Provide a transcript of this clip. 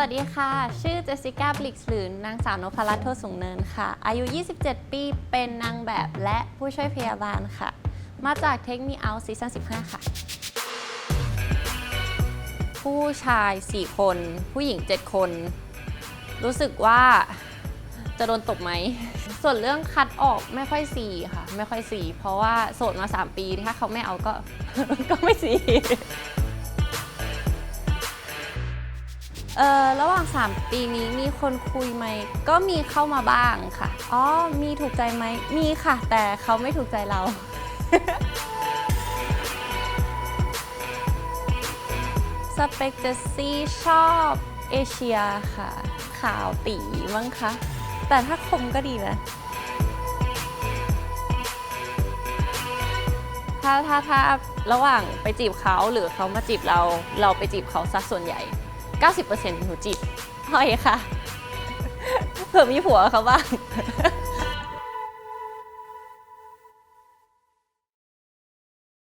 วัสดีค่ะ ชื่อเจสสิก้าบลิกส์หรือนางสาวนพรัตน์โทสูงเนินค่ะ อายุ 27 ปี เป็นนางแบบและผู้ช่วยพยาบาลค่ะ มาจากเทค Me Out ซีซั่น15 ค่ะ ผู้ชาย 4 คน ผู้หญิง 7 คน รู้สึกว่าจะโดนตกไหม ส่วนเรื่องคัดออกไม่ค่อยสีค่ะ ไม่ค่อยสี เพราะว่าโสดมา 3 ปี ถ้าเขาไม่เอาก็ ก็ไม่สี เออระหว่าง 3 ปีนี้มีคนคุยไหมก็มีเข้ามาบ้างค่ะอ๋อมีถูกใจไหมมีค่ะ แต่เขาไม่ถูกใจเรา สเปกเจสซี่ชอบเอเชียค่ะ ขาวตีมั้งคะแต่ถ้าคมก็ดีนะ ถ้าถ้าถ้าระหว่างไปจีบเขาหรือเขามาจีบเรา เราไปจีบเขาซะส่วนใหญ่ 90%หนูจีบห้อยค่ะ เผื่อมีผัวเขาบ้าง